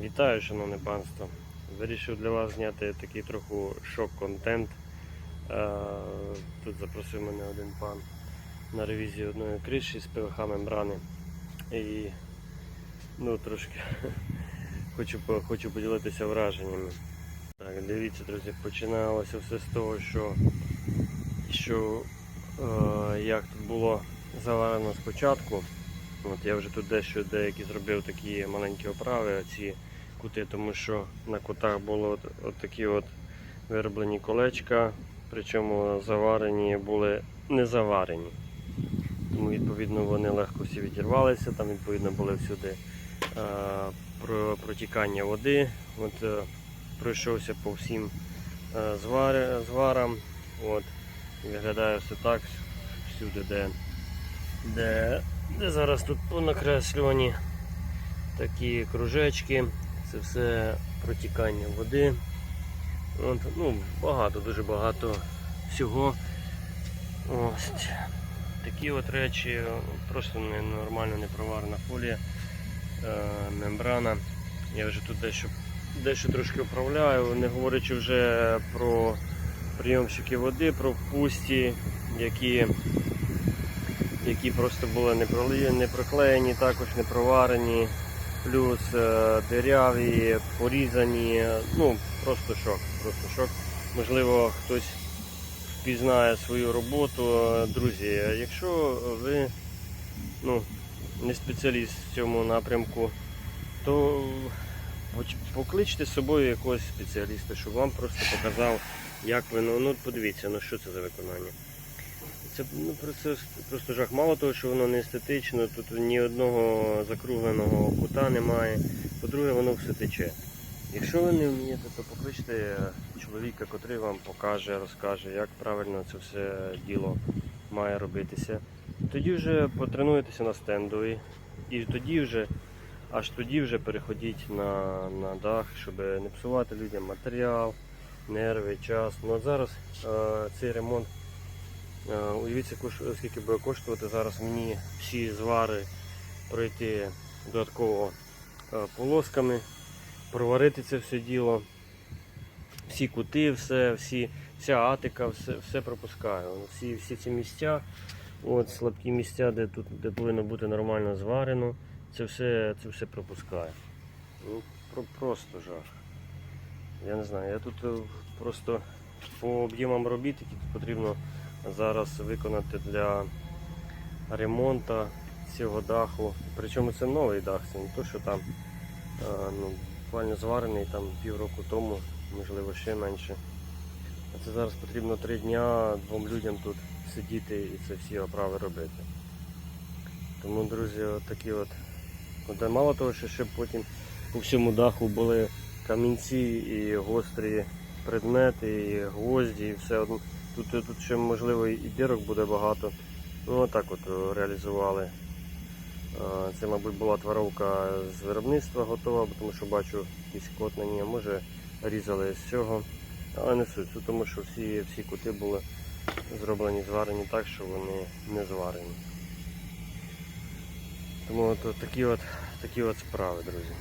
Вітаю, шановне панство. Вирішив для вас зняти такий трохи шок-контент. Е, Тут запросив мене один пан на ревізію одної криші з ПВХ мембрани. І ну, трошки хочу, хочу поділитися враженнями. Так, дивіться, друзі, починалося все з того, що, що е, як тут було заварено спочатку. От я вже тут дещо деякі зробив такі маленькі оправи, ці кути, тому що на кутах було от, от такі от вироблені колечка, причому заварені були не заварені. Тому відповідно вони легко всі відірвалися, там відповідно були всюди е, про, протікання води. От, е, пройшовся по всім е, звар, зварам. От, виглядає все так всюди, де, де де зараз тут понакреслювані такі кружечки, це все протікання води. От, ну, багато, дуже багато всього. Ось такі от речі, просто ненормально непроварена фолія, е, мембрана. Я вже тут дещо, дещо трошки управляю, не говорячи вже про прийомщики води, про пусті, які які просто були не проклеєні, також не проварені, плюс е, диряві, порізані. Ну, просто шок. Просто шок. Можливо, хтось впізнає свою роботу. Друзі, якщо ви ну, не спеціаліст в цьому напрямку, то покличте з собою якогось спеціаліста, щоб вам просто показав, як ви. Ну, ну подивіться, ну що це за виконання. Це ну, просто, просто жах. Мало того, що воно не естетично, тут ні одного закругленого кута немає. По-друге, воно все тече. Якщо ви не вмієте, то покличте чоловіка, котрий вам покаже, розкаже, як правильно це все діло має робитися. Тоді вже потренуєтеся на стендові. І тоді вже, аж тоді вже переходіть на, на дах, щоб не псувати людям матеріал, нерви, час. Ну от зараз е, цей ремонт Уявіться, скільки буде коштувати зараз мені всі звари пройти додатково е, полосками, проварити це все діло, всі кути, все, всі, вся атика, все, все пропускаю. Всі, всі ці місця, от слабкі місця, де тут де повинно бути нормально зварено, це все, це все пропускає. Ну, про, просто жах. Я не знаю, я тут е, просто по об'ємам робіт, які тут потрібно зараз виконати для ремонту цього даху. Причому це новий дах, це не то, що там е, ну, буквально зварений там півроку тому, можливо ще менше. А це зараз потрібно три дня двом людям тут сидіти і це всі оправи робити. Тому, друзі, от такі от. Мало того, що ще потім у всьому даху були камінці і гострі предмети, і гвозді, і все одно. Тут, тут ще можливо і дірок буде багато. Ну отак от е, реалізували. Е, Це, мабуть, була тваровка з виробництва готова, тому що бачу якісь кот на ній, може різали з цього. Але не суть, тому що всі, всі кути були зроблені, зварені так, що вони не зварені. Тому от, от такі, от, такі от справи, друзі.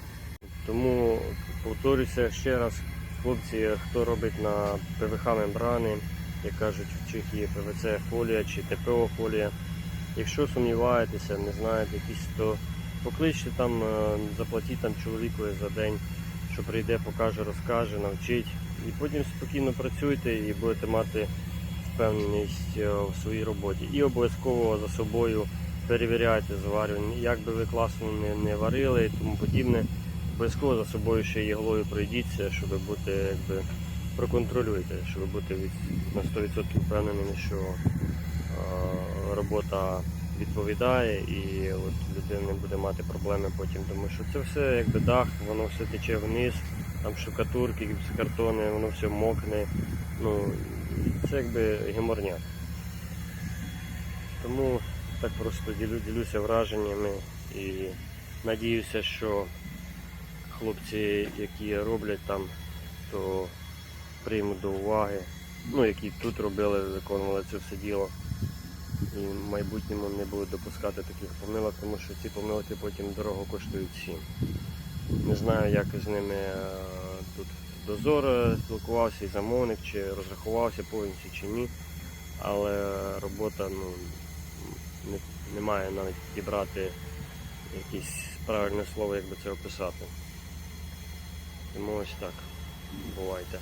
Тому повторюся ще раз, хлопці, хто робить на ПВХ мембрани, як кажуть в Чехії ПВЦ фолія чи ТПО фолія. Якщо сумніваєтеся, не знаєте якісь, то покличте там, е, заплатіть там чоловікові за день, що прийде, покаже, розкаже, навчить. І потім спокійно працюйте і будете мати впевненість е, в своїй роботі. І обов'язково за собою перевіряйте зварювання. Як би ви класно не, не варили і тому подібне, обов'язково за собою ще іглою пройдіться, щоб бути якби проконтролюйте, щоб бути на 100% впевненими, що робота відповідає і от людина не буде мати проблеми потім, тому що це все якби дах, воно все тече вниз, там штукатурки, гіпсокартони, воно все мокне. Ну, це якби геморняк. Тому так просто ділю, ділюся враженнями і надіюся, що хлопці, які роблять там, то приймуть до уваги, ну, які тут робили, виконували це все діло. І в майбутньому не будуть допускати таких помилок, тому що ці помилки потім дорого коштують всім. Не знаю, як з ними е, тут дозор е, спілкувався і замовник, чи розрахувався повністю чи ні. Але робота ну, не, немає навіть підібрати якесь правильне слово, як би це описати. Тому ось так. Бувайте.